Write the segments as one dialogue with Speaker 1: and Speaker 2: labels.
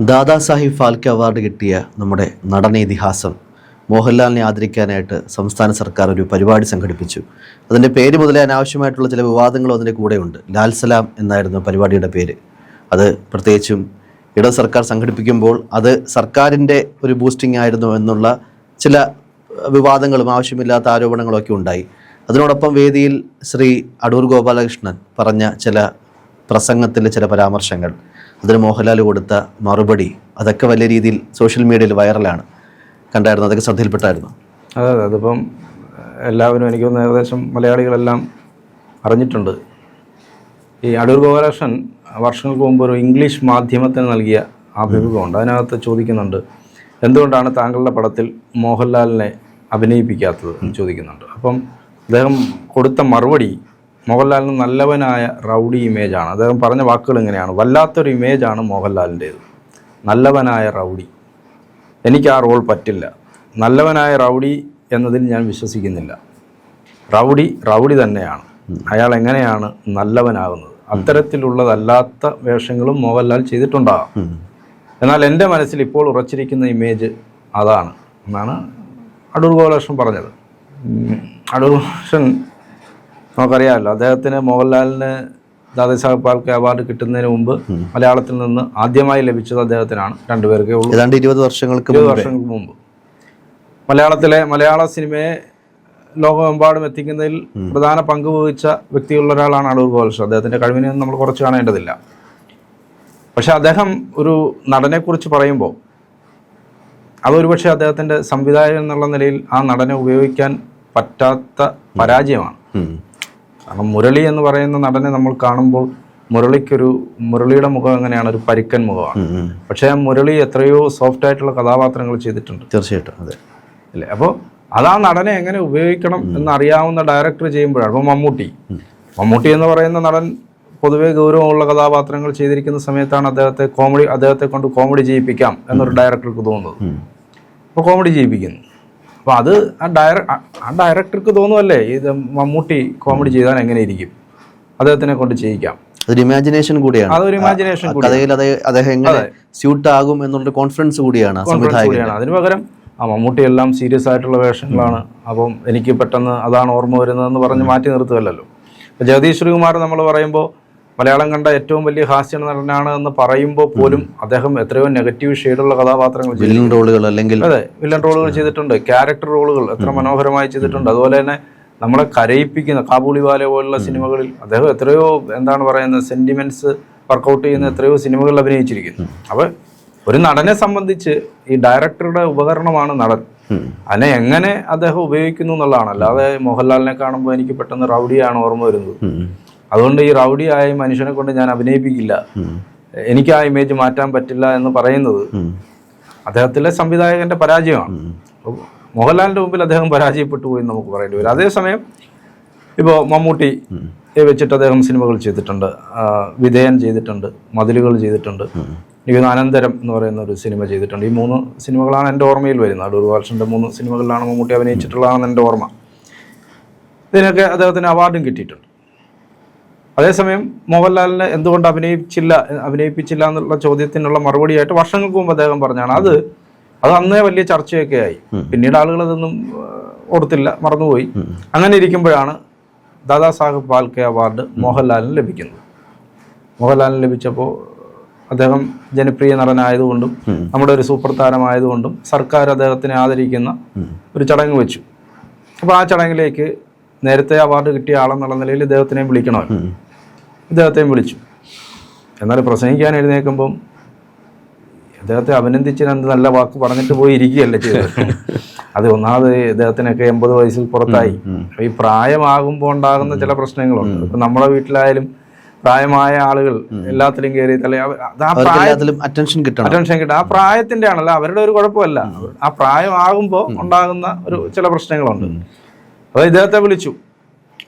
Speaker 1: Dadasaheb Phalke award കിട്ടിയ നമ്മുടെ നടന ഇതിഹാസം മോഹൻലാലിനെ ആദരിക്കാനായിട്ട് സംസ്ഥാന സർക്കാർ ഒരു പരിപാടി സംഘടിപ്പിച്ചു. അതിന്റെ പേര് മുതലേ അനാവശ്യമായിട്ടുള്ള ചില വിവാദങ്ങളും അതിന്റെ കൂടെയുണ്ട്. ലാൽ സലാം എന്നായിരുന്നു പരിപാടിയുടെ പേര്. അത് പ്രത്യേകിച്ചും ഇട സർക്കാർ സംഘടിപ്പിക്കുമ്പോൾ അത് സർക്കാരിന്റെ ഒരു ബൂസ്റ്റിംഗ് ആയിരുന്നു എന്നുള്ള ചില വിവാദങ്ങളും ആവശ്യമില്ലാത്ത ആരോപണങ്ങളും ഒക്കെ ഉണ്ടായി. അതിനോടൊപ്പം വേദിയിൽ ശ്രീ അടൂർ ഗോപാലകൃഷ്ണൻ പറഞ്ഞ ചില പ്രസംഗത്തിലെ ചില പരാമർശങ്ങൾ. അതിന് മോഹൻലാൽ കൊടുത്ത മറുപടി അതൊക്കെ വലിയ രീതിയിൽ സോഷ്യൽ മീഡിയയിൽ വൈറലാണ്. കണ്ടായിരുന്നു അതൊക്കെ ശ്രദ്ധയിൽപ്പെട്ടായിരുന്നു.
Speaker 2: അതെ അതെ. അതിപ്പം എല്ലാവരും എനിക്ക് തോന്നുന്നു ഏകദേശം മലയാളികളെല്ലാം അറിഞ്ഞിട്ടുണ്ട്. ഈ അടൂർ ഗോപാലകൃഷ്ണൻ വർഷങ്ങൾക്ക് മുമ്പ് ഒരു ഇംഗ്ലീഷ് മാധ്യമത്തിന് നൽകിയ അഭിമുഖമുണ്ട്. അതിനകത്ത് ചോദിക്കുന്നുണ്ട് എന്തുകൊണ്ടാണ് താങ്കളുടെ പടത്തിൽ മോഹൻലാലിനെ അഭിനയിപ്പിക്കാത്തത്? ചോദിക്കുന്നുണ്ട്. അപ്പം അദ്ദേഹം കൊടുത്ത മറുപടി മോഹൻലാലിന് നല്ലവനായ റൗഡി ഇമേജാണ് അദ്ദേഹം പറഞ്ഞ വാക്കുകൾ ഇങ്ങനെയാണ്. വല്ലാത്തൊരു ഇമേജാണ് മോഹൻലാലിന്റേത് നല്ലവനായ റൗഡി. എനിക്ക് ആ റോൾ പറ്റില്ല. നല്ലവനായ റൗഡി എന്നതിൽ ഞാൻ വിശ്വസിക്കുന്നില്ല. റൗഡി റൗഡി തന്നെയാണ്. അയാൾ എങ്ങനെയാണ് നല്ലവനാകുന്നത്? അത്തരത്തിലുള്ളതല്ലാത്ത വേഷങ്ങളും മോഹൻലാൽ ചെയ്തിട്ടുണ്ടാകാം എന്നാൽ എന്റെ മനസ്സിൽ ഇപ്പോൾ ഉറച്ചിരിക്കുന്ന ഇമേജ് അതാണ്. എന്നാണ് അടൂർ ഗോപാലകൃഷ്ണൻ പറഞ്ഞത്. അടൂർ ഗോപാലകൃഷ്ണൻ നമുക്കറിയാമല്ലോ അദ്ദേഹത്തിന് മോഹൻലാലിന് ദാദാസാഹേബ് ഫാൽക്കെ അവാർഡ് കിട്ടുന്നതിന് മുമ്പ് മലയാളത്തിൽ നിന്ന് ആദ്യമായി ലഭിച്ചത് അദ്ദേഹത്തിനാണ് രണ്ടുപേർക്കേ ഉള്ളൂ.
Speaker 1: ഏതാണ്ട് ഇരുപത് വർഷങ്ങൾക്ക്
Speaker 2: ഇരുപത് വർഷങ്ങൾക്ക് മുമ്പ്. മലയാളത്തിലെ മലയാള സിനിമയെ ലോകമെമ്പാടും എത്തിക്കുന്നതിൽ പ്രധാന പങ്ക് വഹിച്ച വ്യക്തിയുള്ള ഒരാളാണ് അടൂർ ഗോപാലകൃഷ്ണൻ. അദ്ദേഹത്തിന്റെ കഴിവിനെ നമ്മൾ കുറച്ച് കാണേണ്ടതില്ല. പക്ഷെ അദ്ദേഹം ഒരു നടനെക്കുറിച്ച് പറയുമ്പോൾ അതൊരു പക്ഷേ അദ്ദേഹത്തിന്റെ സംവിധായകൻ എന്നുള്ള നിലയിൽ ആ നടനെ ഉപയോഗിക്കാൻ പറ്റാത്ത പരാജയമാണ്. കാരണം മുരളി എന്ന് പറയുന്ന നടനെ നമ്മൾ കാണുമ്പോൾ മുരളിക്കൊരു മുരളിയുടെ മുഖം എങ്ങനെയാണ്? ഒരു പരിക്കൻ മുഖമാണ്. പക്ഷേ ആ മുരളി എത്രയോ സോഫ്റ്റ് ആയിട്ടുള്ള കഥാപാത്രങ്ങൾ ചെയ്തിട്ടുണ്ട്.
Speaker 1: തീർച്ചയായിട്ടും അതെ.
Speaker 2: അല്ലേ? അപ്പോൾ അത് ആ നടനെ എങ്ങനെ ഉപയോഗിക്കണം എന്നറിയാവുന്ന ഡയറക്ടർ ചെയ്യുമ്പോഴാണ്. അപ്പോൾ മമ്മൂട്ടി. മമ്മൂട്ടി എന്ന് പറയുന്ന നടൻ പൊതുവേ ഗൗരവമുള്ള കഥാപാത്രങ്ങൾ ചെയ്തിരിക്കുന്ന സമയത്താണ് അദ്ദേഹത്തെ കോമഡി അദ്ദേഹത്തെ കൊണ്ട് കോമഡി ചെയ്യിപ്പിക്കാം എന്നൊരു ഡയറക്ടർക്ക് തോന്നുന്നത്. അപ്പോൾ കോമഡി ചെയ്യിപ്പിക്കുന്നു. അപ്പോൾ അത് ആ ഡയറ ആ- ഡയറക്ടർക്ക് തോന്നുമല്ലേ ഇത് മമ്മൂട്ടി കോമഡി ചെയ്താൽ എങ്ങനെ ഇരിക്കും അദ്ദേഹത്തിനെ കൊണ്ട് ചെയ്യിക്കാം.
Speaker 1: അതൊരു ഇമാജിനേഷൻ കൂടിയാണ്.
Speaker 2: അതൊരു ഇമാജിനേഷൻ
Speaker 1: കഥയിൽ അദ്ദേഹം എങ്ങനെ സ്യൂട്ട് ആകും എന്നുള്ള കോൺഫിഡൻസ് കൂടിയാണ് സംവിധായകൻ
Speaker 2: അതിന് പകരം ആ മമ്മൂട്ടി എല്ലാം സീരിയസ് ആയിട്ടുള്ള വേഷങ്ങളാണ്. അപ്പം എനിക്ക് പെട്ടെന്ന് അതാണ് ഓർമ്മ വരുന്നതെന്ന് പറഞ്ഞ് മാറ്റി നിർത്തുകയല്ലോ ഇപ്പം ജഗദീഷ് ശ്രീകുമാർ നമ്മൾ പറയുമ്പോൾ മലയാളം കണ്ട ഏറ്റവും വലിയ ഹാസ്യ നടനാണ് എന്ന് പറയുമ്പോൾ പോലും അദ്ദേഹം എത്രയോ നെഗറ്റീവ് ഷെയ്ഡുള്ള കഥാപാത്രങ്ങൾ
Speaker 1: വില്ലൻ റോളുകൾ അല്ലെങ്കിൽ
Speaker 2: അതെ വില്ലൻ റോളുകൾ ചെയ്തിട്ടുണ്ട്. ക്യാരക്ടർ റോളുകൾ എത്ര മനോഹരമായി ചെയ്തിട്ടുണ്ട്. അതുപോലെ തന്നെ നമ്മളെ കരയിപ്പിക്കുന്ന കാബൂളിവാല പോലുള്ള സിനിമകളിൽ അദ്ദേഹം എത്രയോ എന്താണ് പറയുന്നത് സെന്റിമെന്റ്സ് വർക്കൗട്ട് ചെയ്യുന്ന എത്രയോ സിനിമകളിൽ അഭിനയിച്ചിരിക്കുന്നു. അപ്പോൾ ഒരു നടനെ സംബന്ധിച്ച് ഈ ഡയറക്ടറുടെ ഉപകരണമാണ് നടൻ. അതിനെ എങ്ങനെ അദ്ദേഹം ഉപയോഗിക്കുന്നു എന്നുള്ളതാണ്. അല്ലാതെ മോഹൻലാലിനെ കാണുമ്പോൾ എനിക്ക് പെട്ടെന്ന് റൗഡിയാണ് ഓർമ്മ വരുന്നത്.
Speaker 1: അതുകൊണ്ട്
Speaker 2: ഈ റൗഡിയായ മനുഷ്യനെ കൊണ്ട് ഞാൻ അഭിനയിപ്പിക്കില്ല. എനിക്ക് ആ ഇമേജ് മാറ്റാൻ പറ്റില്ല എന്ന് പറയുന്നത് അദ്ദേഹത്തിലെ സംവിധായകന്റെ പരാജയമാണ്. മോഹൻലാലിന്റെ മുമ്പിൽ അദ്ദേഹം പരാജയപ്പെട്ടു പോയി നമുക്ക് പറയേണ്ടി വരും. അതേസമയം ഇപ്പോൾ മമ്മൂട്ടി വെച്ചിട്ട് അദ്ദേഹം സിനിമകൾ ചെയ്തിട്ടുണ്ട്. വിധേയൻ ചെയ്തിട്ടുണ്ട് മതിലുകൾ ചെയ്തിട്ടുണ്ട്. തോന്നുന്നു അനന്തരം എന്ന് പറയുന്ന ഒരു സിനിമ ചെയ്തിട്ടുണ്ട്. ഈ മൂന്ന് സിനിമകളാണ് എന്റെ ഓർമ്മയിൽ വരുന്നത്. അടൂർ ബാലകൃഷ്ണന്റെ മൂന്ന് സിനിമകളിലാണ് മമ്മൂട്ടി അഭിനയിച്ചിട്ടുള്ളതാണെന്ന് എന്റെ ഓർമ്മ. ഇതിനൊക്കെ അദ്ദേഹത്തിന് അവാർഡും കിട്ടിയിട്ടുണ്ട്. അതേസമയം മോഹൻലാലിനെ എന്തുകൊണ്ട് അഭിനയിച്ചില്ല അഭിനയിപ്പിച്ചില്ല എന്നുള്ള ചോദ്യത്തിനുള്ള മറുപടിയായിട്ട് വർഷങ്ങൾക്ക് മുമ്പ് അദ്ദേഹം പറഞ്ഞാണ്. അത് അത് അന്നേ വലിയ ചർച്ചയൊക്കെ ആയി പിന്നീട് ആളുകൾ അതൊന്നും ഓർത്തില്ല മറന്നുപോയി. അങ്ങനെ ഇരിക്കുമ്പോഴാണ് ദാദാ സാഹേബ് ഫാൽക്കെ അവാർഡ് മോഹൻലാലിന് ലഭിക്കുന്നത്. മോഹൻലാലിന് ലഭിച്ചപ്പോൾ അദ്ദേഹം ജനപ്രിയ നടനായതുകൊണ്ടും നമ്മുടെ ഒരു സൂപ്പർ താരമായതുകൊണ്ടും സർക്കാർ അദ്ദേഹത്തിനെ ആദരിക്കുന്ന ഒരു ചടങ്ങ് വെച്ചു. അപ്പോൾ ആ ചടങ്ങിലേക്ക് നേരത്തെ അവാർഡ് കിട്ടിയ ആളെന്നുള്ള നിലയിൽ ഇദ്ദേഹത്തിനെ വിളിക്കണമല്ലോ. ഇദ്ദേഹത്തെയും വിളിച്ചു. എന്നാൽ പ്രസംഗിക്കാൻ എഴുന്നേൽക്കുമ്പം അദ്ദേഹത്തെ അഭിനന്ദിച്ച് രണ്ട് നല്ല വാക്ക് പറഞ്ഞിട്ട് പോയി ഇരിക്കുകയല്ലേ ചെയ്തത്. അത് ഒന്നാമത് ഇദ്ദേഹത്തിനൊക്കെ എൺപത് വയസ്സിൽ പുറത്തായി. ഈ പ്രായമാകുമ്പോൾ ഉണ്ടാകുന്ന ചില പ്രശ്നങ്ങളുണ്ട്. ഇപ്പം നമ്മുടെ വീട്ടിലായാലും പ്രായമായ ആളുകൾ എല്ലാത്തിലും കയറി തല
Speaker 1: അറ്റൻഷൻ കിട്ടണം.
Speaker 2: അറ്റൻഷൻ കിട്ടുക ആ പ്രായത്തിന്റെ ആണല്ലോ അവരുടെ ഒരു കുഴപ്പമല്ല. ആ പ്രായമാകുമ്പോൾ ഉണ്ടാകുന്ന ഒരു ചില പ്രശ്നങ്ങളുണ്ട്. അപ്പോൾ ഇദ്ദേഹത്തെ വിളിച്ചു.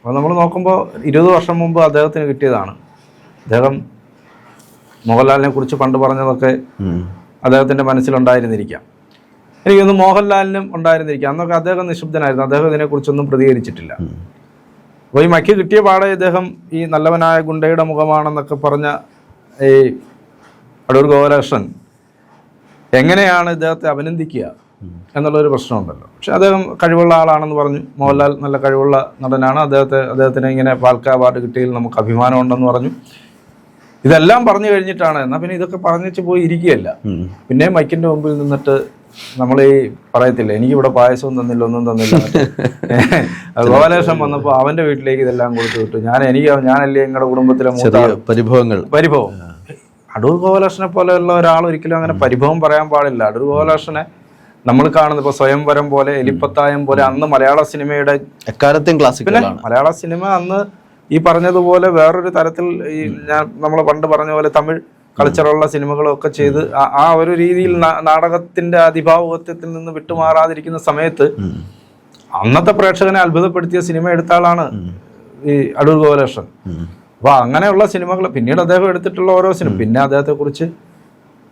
Speaker 2: അപ്പോൾ നമ്മൾ നോക്കുമ്പോൾ ഇരുപത് വർഷം മുമ്പ് അദ്ദേഹത്തിന് കിട്ടിയതാണ്. അദ്ദേഹം മോഹൻലാലിനെ കുറിച്ച് പണ്ട് പറഞ്ഞതൊക്കെ
Speaker 1: അദ്ദേഹത്തിന്റെ
Speaker 2: അദ്ദേഹത്തിന്റെ മനസ്സിലുണ്ടായിരുന്നിരിക്കാം. എനിക്കൊന്ന് മോഹൻലാലിനും ഉണ്ടായിരുന്നിരിക്കാം. അന്നൊക്കെ അദ്ദേഹം നിശബ്ദനായിരുന്നു. അദ്ദേഹം ഇതിനെക്കുറിച്ചൊന്നും പ്രതികരിച്ചിട്ടില്ല. അപ്പോൾ ഈ മക്കി കിട്ടിയ പാടെ ഇദ്ദേഹം ഈ നല്ലവനായ ഗുണ്ടയുടെ മുഖമാണെന്നൊക്കെ പറഞ്ഞ ഈ അടൂർ ഗോപാലകൃഷ്ണൻ എങ്ങനെയാണ് ഇദ്ദേഹത്തെ അഭിനന്ദിക്കുക? എന്നുള്ളൊരു പ്രശ്നമുണ്ടല്ലോ. പക്ഷെ അദ്ദേഹം കഴിവുള്ള ആളാണെന്ന് പറഞ്ഞു. മോഹൻലാൽ നല്ല കഴിവുള്ള നടനാണ്. അദ്ദേഹത്തെ അദ്ദേഹത്തിന് ഇങ്ങനെ പാൽക്ക അവാർഡ് കിട്ടിയതിൽ നമുക്ക് അഭിമാനമുണ്ടെന്ന് പറഞ്ഞു. ഇതെല്ലാം പറഞ്ഞു കഴിഞ്ഞിട്ടാണ്. എന്നാൽ പിന്നെ ഇതൊക്കെ പറഞ്ഞിട്ട് പോയി ഇരിക്കുകയല്ല. പിന്നെ മൈക്കിന്റെ മുമ്പിൽ നിന്നിട്ട് നമ്മൾ ഈ പറയത്തില്ല എനിക്ക് ഇവിടെ പായസവും തന്നില്ല ഒന്നും തന്നില്ല. ഗോപാലകൃഷ്ണൻ വന്നപ്പോൾ അവന്റെ വീട്ടിലേക്ക് ഇതെല്ലാം കൊടുത്തു വിട്ടു. ഞാൻ എനിക്ക് ഞാനല്ലേ നിങ്ങളുടെ കുടുംബത്തിലെ
Speaker 1: പരിഭവങ്ങൾ.
Speaker 2: പരിഭവം. അടൂർ ഗോപാലകൃഷ്ണനെ പോലെയുള്ള ഒരാൾ ഒരിക്കലും അങ്ങനെ പരിഭവം പറയാൻ പാടില്ല. അടൂർ ഗോപാലകൃഷ്ണനെ നമ്മൾ കാണുന്നത് ഇപ്പൊ സ്വയംവരം പോലെ എലിപ്പത്തായം പോലെ അന്ന് മലയാള സിനിമയുടെ
Speaker 1: എക്കാലത്തെയും ക്ലാസിക്കലാണ്
Speaker 2: മലയാള സിനിമ അന്ന് ഈ പറഞ്ഞതുപോലെ വേറൊരു തരത്തിൽ ഈ ഞാൻ നമ്മൾ പണ്ട് പറഞ്ഞ പോലെ തമിഴ് കൾച്ചറുള്ള സിനിമകളൊക്കെ ചെയ്ത് ആ- ഒരു രീതിയിൽ നാടകത്തിന്റെ അതിഭാവത്വത്തിൽ നിന്ന് വിട്ടുമാറാതിരിക്കുന്ന സമയത്ത്. അന്നത്തെ പ്രേക്ഷകനെ അത്ഭുതപ്പെടുത്തിയ സിനിമ എടുത്ത ആളാണ് ഈ അടൂർ ഗോപാലകൃഷ്ണൻ. അപ്പൊ അങ്ങനെയുള്ള സിനിമകൾ പിന്നീട് അദ്ദേഹം എടുത്തിട്ടുള്ള ഓരോ സിനിമ. പിന്നെ അദ്ദേഹത്തെ കുറിച്ച്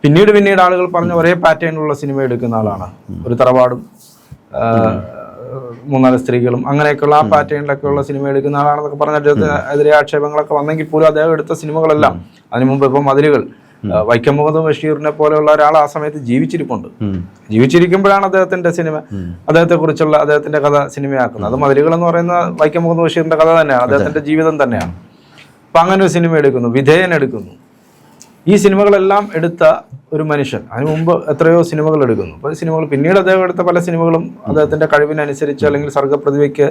Speaker 2: പിന്നീട് പിന്നീട് ആളുകൾ പറഞ്ഞ ഒരേ പാറ്റേണിലുള്ള സിനിമ എടുക്കുന്ന ആളാണ്. ഒരു തറവാടും മൂന്നാൽ സ്ത്രീകളും അങ്ങനെയൊക്കെയുള്ള ആ പാറ്റേണിലൊക്കെ ഉള്ള സിനിമ എടുക്കുന്ന ആളാണെന്നൊക്കെ പറഞ്ഞ അദ്ദേഹത്തിന് എതിരെ ആക്ഷേപങ്ങളൊക്കെ വന്നെങ്കിൽ പോലും അദ്ദേഹം എടുത്ത സിനിമകളെല്ലാം അതിനു മുമ്പ് ഇപ്പം മതിലുകൾ വൈക്കം മുഹമ്മദ് ബഷീറിനെ പോലെയുള്ള ഒരാൾ ആ സമയത്ത് ജീവിച്ചിരിപ്പുണ്ട്. ജീവിച്ചിരിക്കുമ്പോഴാണ് അദ്ദേഹത്തിന്റെ സിനിമ അദ്ദേഹത്തെ കുറിച്ചുള്ള അദ്ദേഹത്തിന്റെ കഥ സിനിമയാക്കുന്നത് അത് മതിലുകൾ എന്ന് പറയുന്ന വൈക്കം മുഹമ്മദ് ബഷീറിന്റെ കഥ തന്നെയാണ്. അദ്ദേഹത്തിന്റെ ജീവിതം തന്നെയാണ്. അപ്പൊ അങ്ങനെ ഒരു സിനിമ എടുക്കുന്നു. വിധേയൻ എടുക്കുന്നു. ഈ സിനിമകളെല്ലാം എടുത്ത ഒരു മനുഷ്യൻ. അതിനു മുമ്പ് എത്രയോ സിനിമകൾ എടുക്കുന്നു. അപ്പോൾ സിനിമകൾ പിന്നീട് അദ്ദേഹം എടുത്ത പല സിനിമകളും അദ്ദേഹത്തിന്റെ കഴിവിനനുസരിച്ചോ അല്ലെങ്കിൽ സർഗപ്രതിഭയ്ക്ക്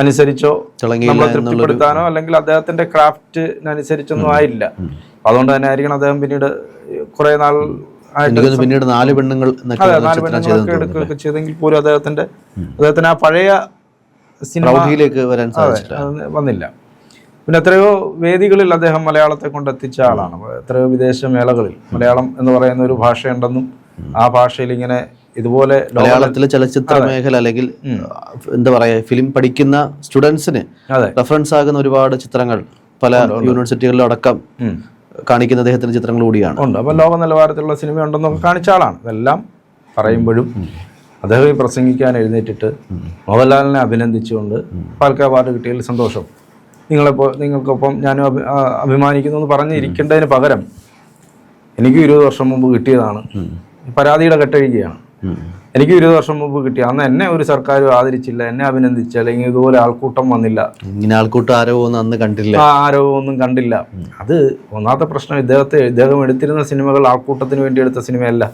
Speaker 2: അനുസരിച്ചോ നമ്മളെ തൃപ്തിപ്പെടുത്താനോ അല്ലെങ്കിൽ അദ്ദേഹത്തിന്റെ ക്രാഫ്റ്റിനനുസരിച്ചൊന്നും ആയില്ല. അതുകൊണ്ട് തന്നെ ആയിരിക്കണം അദ്ദേഹം പിന്നീട് കുറെ നാൾ ആയിട്ട്
Speaker 1: പിന്നീട് നാല് പെണ്ണുങ്ങൾ
Speaker 2: നാല് പെണ്ണുങ്ങളൊക്കെ എടുക്കുകയൊക്കെ ചെയ്തെങ്കിൽ പോലും അദ്ദേഹത്തിന്റെ അദ്ദേഹത്തിന് ആ പഴയ
Speaker 1: സിനിമയിലേക്ക് വരാൻ സാധിച്ചില്ല.
Speaker 2: വന്നില്ല. പിന്നെ എത്രയോ വേദികളിൽ അദ്ദേഹം മലയാളത്തെ കൊണ്ട് എത്തിച്ച ആളാണ്. എത്രയോ വിദേശ മേളകളിൽ. മലയാളം എന്ന് പറയുന്ന ഒരു ഭാഷയുണ്ടെന്നും ആ ഭാഷയിൽ ഇങ്ങനെ ഇതുപോലെ
Speaker 1: മലയാളത്തിലെ ചലച്ചിത്ര മേഖല അല്ലെങ്കിൽ എന്താ പറയാ ഫിലിം പഠിക്കുന്ന സ്റ്റുഡൻസിന് റെഫറൻസ് ആകുന്ന ഒരുപാട് ചിത്രങ്ങൾ പല യൂണിവേഴ്സിറ്റികളിലും അടക്കം കാണിക്കുന്ന അദ്ദേഹത്തിന്റെ ചിത്രങ്ങൾ കൂടിയാണ്.
Speaker 2: ഉണ്ട്. അപ്പം ലോക നിലവാരത്തിലുള്ള സിനിമ ഉണ്ടെന്നൊക്കെ കാണിച്ച ആളാണ്. ഇതെല്ലാം പറയുമ്പോഴും അദ്ദേഹം പ്രസംഗിക്കാൻ എഴുന്നേറ്റിട്ട് മോഹൻലാലിനെ അഭിനന്ദിച്ചുകൊണ്ട് പാൽക്ക അവാർഡ് കിട്ടിയതിൽ സന്തോഷം. നിങ്ങളെപ്പോൾ നിങ്ങൾക്കൊപ്പം ഞാനും അഭി അഭിമാനിക്കുന്നു എന്ന് പറഞ്ഞിരിക്കേണ്ടതിന് പകരം എനിക്കും ഇരുപത് വർഷം മുമ്പ് കിട്ടിയതാണ്. പരാതിയുടെ കെട്ടഴിക്കുകയാണ്. എനിക്ക് ഇരുപത് വർഷം മുമ്പ് കിട്ടിയ അന്ന് എന്നെ ഒരു സർക്കാർ ആദരിച്ചില്ല എന്നെ അഭിനന്ദിച്ച അല്ലെങ്കിൽ ഇതുപോലെ ആൾക്കൂട്ടം വന്നില്ല.
Speaker 1: ഇങ്ങനെ ആൾക്കൂട്ടം ആരോ ഒന്നും അന്ന് കണ്ടില്ല.
Speaker 2: ആരോ ഒന്നും കണ്ടില്ല. അത് ഒന്നാമത്തെ പ്രശ്നം ഇദ്ദേഹത്തെ ഇദ്ദേഹം എടുത്തിരുന്ന സിനിമകൾ ആൾക്കൂട്ടത്തിന് വേണ്ടി എടുത്ത സിനിമയല്ല.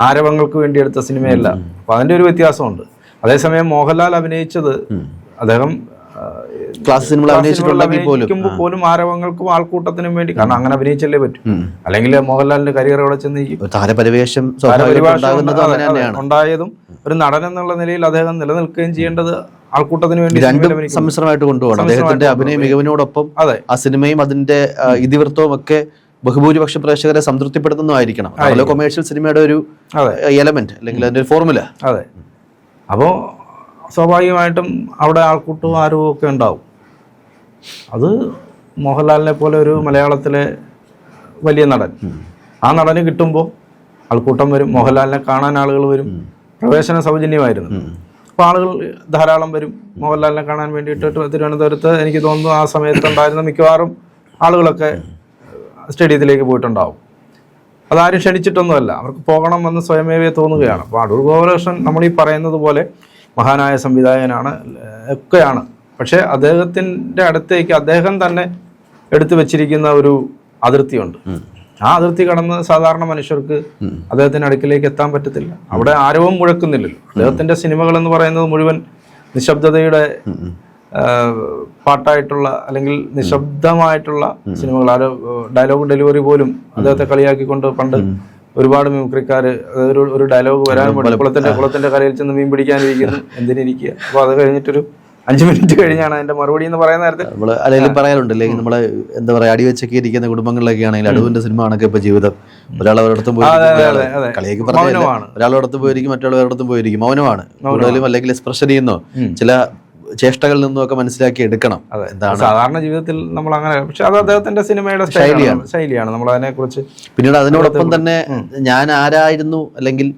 Speaker 2: ആരവങ്ങൾക്ക് വേണ്ടി എടുത്ത സിനിമയല്ല. അപ്പൊ അതിന്റെ ഒരു വ്യത്യാസമുണ്ട്. അതേസമയം മോഹൻലാൽ അഭിനയിച്ചത് അദ്ദേഹം
Speaker 1: ക്ലാസ് അഭിനയിച്ചിട്ടുണ്ടെങ്കിൽ പോലും.
Speaker 2: ആരവങ്ങൾക്കും ആൾക്കൂട്ടത്തിനും വേണ്ടി കാരണം അങ്ങനെ അഭിനയിച്ചല്ലേ പറ്റും. അല്ലെങ്കിൽ മോഹൻലാലിന്റെ കരിയർ അവിടെ
Speaker 1: ചെന്ന് താരപരിവേഷം
Speaker 2: ഉണ്ടായതും ഒരു നടൻ എന്നുള്ള നിലയിൽ അദ്ദേഹം നിലനിൽക്കുകയും ചെയ്യേണ്ടത് ആൾക്കൂട്ടത്തിന് വേണ്ടി
Speaker 1: രണ്ടും. സമ്മിശ്രമായിട്ട് കൊണ്ടുപോകണം. അദ്ദേഹത്തിന്റെ അഭിനയ മികവിനോടൊപ്പം
Speaker 2: അതെ.
Speaker 1: ആ സിനിമയും അതിന്റെ ഇതിവൃത്തവും ഒക്കെ ബഹുഭൂരിപക്ഷ പ്രേക്ഷകരെ സംതൃപ്തിപ്പെടുത്തുന്നതായിരിക്കണം കൊമേഴ്ഷ്യൽ സിനിമയുടെ ഒരു എലമെന്റ് അല്ലെങ്കിൽ അതിന്റെ ഒരു ഫോർമുല
Speaker 2: അതെ. അപ്പോൾ സ്വാഭാവികമായിട്ടും അവിടെ ആൾക്കൂട്ടവും ആരും ഒക്കെ ഉണ്ടാവും. അത് മോഹൻലാലിനെ പോലെ ഒരു മലയാളത്തിലെ വലിയ നടൻ. ആ നടന് കിട്ടുമ്പോൾ ആൾക്കൂട്ടം വരും മോഹൻലാലിനെ കാണാൻ ആളുകൾ വരും പ്രവേശന സൗജന്യമായിരുന്നു. അപ്പോൾ ആളുകൾ ധാരാളം വരും മോഹൻലാലിനെ കാണാൻ വേണ്ടിയിട്ട് തിരുവനന്തപുരത്ത് എനിക്ക് തോന്നുന്നു ആ സമയത്ത് ഉണ്ടായിരുന്ന മിക്കവാറും ആളുകളൊക്കെ സ്റ്റേഡിയത്തിലേക്ക് പോയിട്ടുണ്ടാവും. അതാരും ക്ഷണിച്ചിട്ടൊന്നുമല്ല അവർക്ക് പോകണം എന്ന് സ്വയമേവേ തോന്നുകയാണ്. അപ്പോൾ അടൂർ ഗോപാലകൃഷ്ണൻ നമ്മൾ ഈ പറയുന്നത് പോലെ മഹാനായ സംവിധായകനാണ് ഒക്കെയാണ്. പക്ഷേ അദ്ദേഹത്തിന്റെ അടുത്തേക്ക് അദ്ദേഹം തന്നെ എടുത്തു വെച്ചിരിക്കുന്ന ഒരു അതിർത്തിയുണ്ട്. ആ അതിർത്തി കടന്ന് സാധാരണ മനുഷ്യർക്ക് അദ്ദേഹത്തിന്റെ അടുക്കിലേക്ക് എത്താൻ പറ്റത്തില്ല. അവിടെ ആരവും മുഴക്കുന്നില്ലല്ലോ. അദ്ദേഹത്തിന്റെ സിനിമകൾ എന്ന് പറയുന്നത് മുഴുവൻ നിശബ്ദതയുടെ പാട്ടായിട്ടുള്ള അല്ലെങ്കിൽ നിശബ്ദമായിട്ടുള്ള സിനിമകൾ. ആരോ ഡയലോഗ് ഡെലിവറി പോലും അദ്ദേഹത്തെ കളിയാക്കിക്കൊണ്ട് പണ്ട് ഒരുപാട് മിമിക്രിക്കാര് ഒരു ഒരു ഡയലോഗ് വരാൻ വേണ്ടി കുളത്തിന്റെ കുളത്തിന്റെ കരയിൽ ചെന്ന് മീൻ പിടിക്കാനിരിക്കുന്നു എന്തിനിരിക്കുക. അപ്പോൾ അത് കഴിഞ്ഞിട്ടൊരു അഞ്ച് മിനിറ്റ് കഴിഞ്ഞാണ് അതിന്റെ മറുപടി എന്ന് പറയുന്ന നേരത്തെ
Speaker 1: നമ്മൾ അല്ലെങ്കിൽ പറയാറുണ്ട് അല്ലെങ്കിൽ നമ്മളെ എന്താ പറയാ അടിവെച്ചൊക്കെ ഇരിക്കുന്ന കുടുംബങ്ങളിലൊക്കെ ആണെങ്കിൽ അടുവിന്റെ സിനിമ ആണൊക്കെ ഇപ്പൊ ജീവിതം. ഒരാൾ അവരിടത്തും പോയി
Speaker 2: അതെ, അതെ,
Speaker 1: ഒരാൾ
Speaker 2: അതെ.
Speaker 1: കളിയൊക്കെ
Speaker 2: മൗനമാണ്.
Speaker 1: ഒരാളോടത്ത് പോയിരിക്കും മറ്റുള്ളവരോടത്തും പോയിരിക്കും. മൗനമാണ്. കൂടുതലും അല്ലെങ്കിൽ എക്സ്പ്രഷൻ ചെയ്യുന്നോ. ചില ചേഷ്ടകളിൽ നിന്നും ഒക്കെ മനസ്സിലാക്കി എടുക്കണം. എന്താണ്?
Speaker 2: സാധാരണ ജീവിതത്തിൽ നമ്മൾ അങ്ങനെ പക്ഷെ അത് അദ്ദേഹത്തിന്റെ സിനിമയുടെ ശൈലിയാണ്. ശൈലിയാണ്. നമ്മൾ അതിനെ കുറിച്ച്
Speaker 1: പിന്നീട് അതിനോടൊപ്പം തന്നെ ഞാൻ ആരായിരുന്നു? അല്ലെങ്കിൽ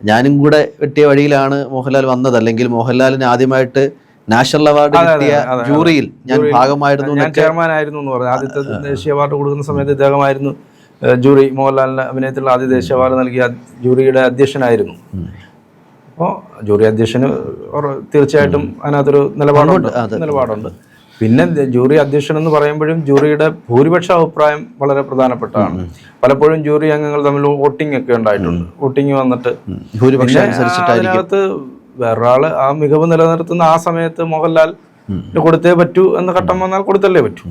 Speaker 1: ഞാനും കൂടെ വെട്ടിയ വഴിയിലാണ് മോഹൻലാൽ വന്നത്. അല്ലെങ്കിൽ മോഹൻലാലിന് ആദ്യമായിട്ട് നാഷണൽ അവാർഡ് കിട്ടിയ ജൂറിയിൽ ഞാൻ ഭാഗമായിരുന്നു
Speaker 2: ഞാൻ ചെയർമാൻ ആയിരുന്നു എന്ന് പറഞ്ഞു. ആദ്യത്തെ ദേശീയ അവാർഡ് കൊടുക്കുന്ന സമയത്ത് ഇദ്ദേഹമായിരുന്നു ജൂറി മോഹൻലാലിന്റെ അഭിനയത്തിലുള്ള ആദ്യ ദേശീയ അവാർഡ് നൽകിയ ജൂറിയുടെ അധ്യക്ഷനായിരുന്നു. അപ്പോൾ ജൂറി അധ്യക്ഷന് തീർച്ചയായിട്ടും അതിനകത്തൊരു നിലപാടുണ്ട്. നിലപാടുണ്ട്. പിന്നെ ജൂറി അധ്യക്ഷൻ എന്ന് പറയുമ്പോഴും ജൂറിയുടെ ഭൂരിപക്ഷ അഭിപ്രായം വളരെ പ്രധാനപ്പെട്ടതാണ്. പലപ്പോഴും ജൂറി അംഗങ്ങൾ തമ്മിൽ വോട്ടിംഗ് ഒക്കെ ഉണ്ടായിട്ടുണ്ട് വോട്ടിംഗ് വന്നിട്ട്. അതിനകത്ത് വേറൊരാൾ ആ മികവ് നിലനിർത്തുന്ന ആ സമയത്ത് മോഹൻലാൽ കൊടുത്തേ പറ്റൂ എന്ന് ഘട്ടം വന്നാൽ കൊടുത്തല്ലേ പറ്റൂ.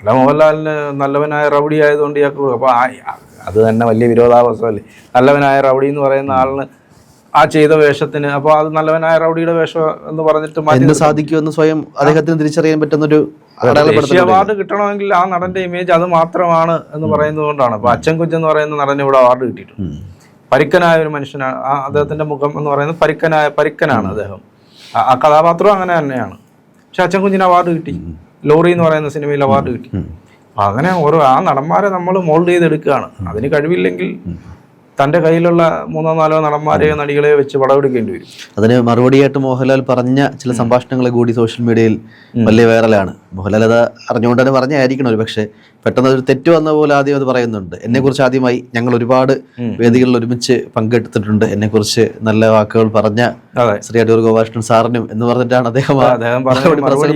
Speaker 2: അല്ല മോഹൻലാലിന് നല്ലവനായ റൗഡി ആയതുകൊണ്ട് ഇയാൾക്ക് അപ്പൊ ആ- അത് തന്നെ വലിയ വിരോധാഭാസമല്ലേ? നല്ലവനായ റൗഡി എന്ന് പറയുന്ന ആളിന് ആ ചെയ്ത വേഷത്തിന്. അപ്പൊ അത് നല്ലവനായ റൗഡിയുടെ വേഷം എന്ന് പറഞ്ഞിട്ട് മാറ്റി
Speaker 1: സാധിക്കുമെന്ന് സ്വയം അദ്ദേഹത്തിന് തിരിച്ചറിയാൻ
Speaker 2: പറ്റുന്ന
Speaker 1: ഒരു
Speaker 2: അവാർഡ് കിട്ടണമെങ്കിൽ ആ നടന്റെ ഇമേജ് അത് മാത്രമാണ് എന്ന് പറയുന്നത് കൊണ്ടാണ് അപ്പൊ അച്ഛൻ കുഞ്ഞെന്ന് പറയുന്ന നടന് ഇവിടെ അവാർഡ് കിട്ടിയിട്ടുണ്ട്. പരിക്കനായ ഒരു മനുഷ്യനാണ്. ആ അദ്ദേഹത്തിന്റെ മുഖം എന്ന് പറയുന്നത് പരിക്കനായ പരിക്കനാണ് അദ്ദേഹം. ആ- കഥാപാത്രം അങ്ങനെ തന്നെയാണ്. പക്ഷെ അച്ഛൻ കുഞ്ഞിന് അവാർഡ് കിട്ടി. ലോറി എന്ന് പറയുന്ന സിനിമയിൽ അവാർഡ് കിട്ടി. അങ്ങനെ ഓരോ ആ നടന്മാരെ നമ്മൾ മോൾഡ് ചെയ്തെടുക്കുകയാണ്. അതിന് കഴിവില്ലെങ്കിൽ തന്റെ കയ്യിലുള്ള മൂന്നോ നാലോ നടന്മാരെയോ നടികളെയോ വെച്ച് പടമെടുക്കേണ്ടി വരും.
Speaker 1: അതിന് മറുപടിയായിട്ട് മോഹൻലാൽ പറഞ്ഞ ചില സംഭാഷണങ്ങൾ കൂടി സോഷ്യൽ മീഡിയയിൽ വലിയ വൈറലാണ്. മോഹൻലാൽ അത് അറിഞ്ഞുകൊണ്ട് തന്നെ പറഞ്ഞായിരിക്കണം ഒരു പക്ഷേ പെട്ടെന്ന് ഒരു തെറ്റ് വന്ന പോലെ ആദ്യം അത് പറയുന്നുണ്ട്. എന്നെക്കുറിച്ച് ആദ്യമായി ഞങ്ങൾ ഒരുപാട് വേദികളിൽ ഒരുമിച്ച് പങ്കെടുത്തിട്ടുണ്ട്. എന്നെക്കുറിച്ച് നല്ല വാക്കുകൾ പറഞ്ഞ ശ്രീ അടൂർ ഗോപാലകൃഷ്ണൻ സാറിനും എന്ന് പറഞ്ഞിട്ടാണ് അദ്ദേഹം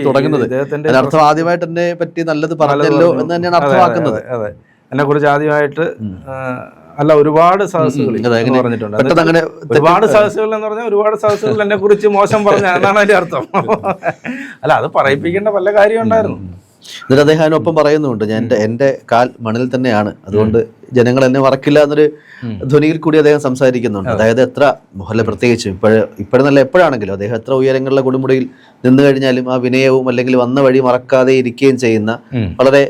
Speaker 1: തുടങ്ങുന്നത്. അതിനർത്ഥം ആദ്യമായിട്ട് എന്നെ പറ്റി നല്ലത് പറഞ്ഞല്ലോ എന്ന് തന്നെയാണ് അർത്ഥമാക്കുന്നത്.
Speaker 2: എന്നെ കുറിച്ച് ആദ്യമായിട്ട് അല്ല ഒരുപാട് സദസ്സുകൾ പറഞ്ഞിട്ടുണ്ട്.
Speaker 1: അങ്ങനെ
Speaker 2: ഒരുപാട് സദസ്സുകൾ എന്ന് പറഞ്ഞാൽ ഒരുപാട് സദസ്സുകൾ എന്നെ കുറിച്ച് മോശം പറഞ്ഞ എന്നാണ് അതിന്റെ അർത്ഥം. അല്ല അത് പറയിപ്പിക്കേണ്ട പല കാര്യം ഉണ്ടായിരുന്നു.
Speaker 1: എന്നിട്ട് അദ്ദേഹം അതിനൊപ്പം പറയുന്നുണ്ട് ഞാൻ എന്റെ എന്റെ കാൽ മണ്ണിൽ തന്നെയാണ്. അതുകൊണ്ട് ജനങ്ങൾ എന്നെ വറക്കില്ല എന്നൊരു ധ്വനിയിൽ കൂടി അദ്ദേഹം സംസാരിക്കുന്നുണ്ട്. അതായത് എത്ര മോഹൻലാൽ പ്രത്യേകിച്ചും ഇപ്പോഴ് ഇപ്പോഴെന്നല്ല എപ്പോഴാണെങ്കിലും അദ്ദേഹം എത്ര ഉയരങ്ങളിലെ കൊടുമുടിയിൽ നിന്നു കഴിഞ്ഞാലും ആ വിനയവും അല്ലെങ്കിൽ വന്ന വഴി മറക്കാതെ ഇരിക്കുകയും ചെയ്യുന്ന വളരെ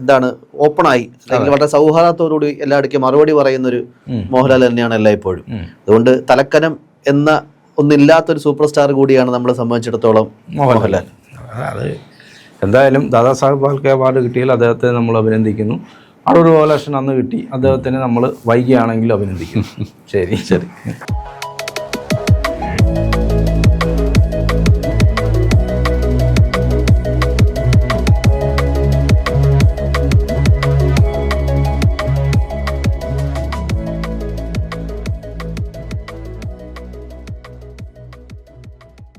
Speaker 1: എന്താണ് ഓപ്പണായി അല്ലെങ്കിൽ വളരെ സൗഹാർദ്ദത്തോടുകൂടി എല്ലായിടയ്ക്കും മറുപടി പറയുന്ന ഒരു മോഹൻലാൽ തന്നെയാണ് എല്ലായ്പ്പോഴും. അതുകൊണ്ട് തലക്കനം എന്ന ഒന്നില്ലാത്തൊരു സൂപ്പർ സ്റ്റാർ കൂടിയാണ് നമ്മളെ സംബന്ധിച്ചിടത്തോളം മോഹൻലാൽ.
Speaker 2: അത് എന്തായാലും ദാദാസാഹിബ് ഫാൽക്കെ അവാർഡ് കിട്ടിയാൽ അദ്ദേഹത്തെ നമ്മൾ അഭിനന്ദിക്കുന്നു. അടൂർ ഗോപാലകൃഷ്ണൻ അന്ന് കിട്ടി. അദ്ദേഹത്തിന് നമ്മൾ വൈകിയാണെങ്കിലും അഭിനന്ദിക്കുന്നു. ശരി. ശരി.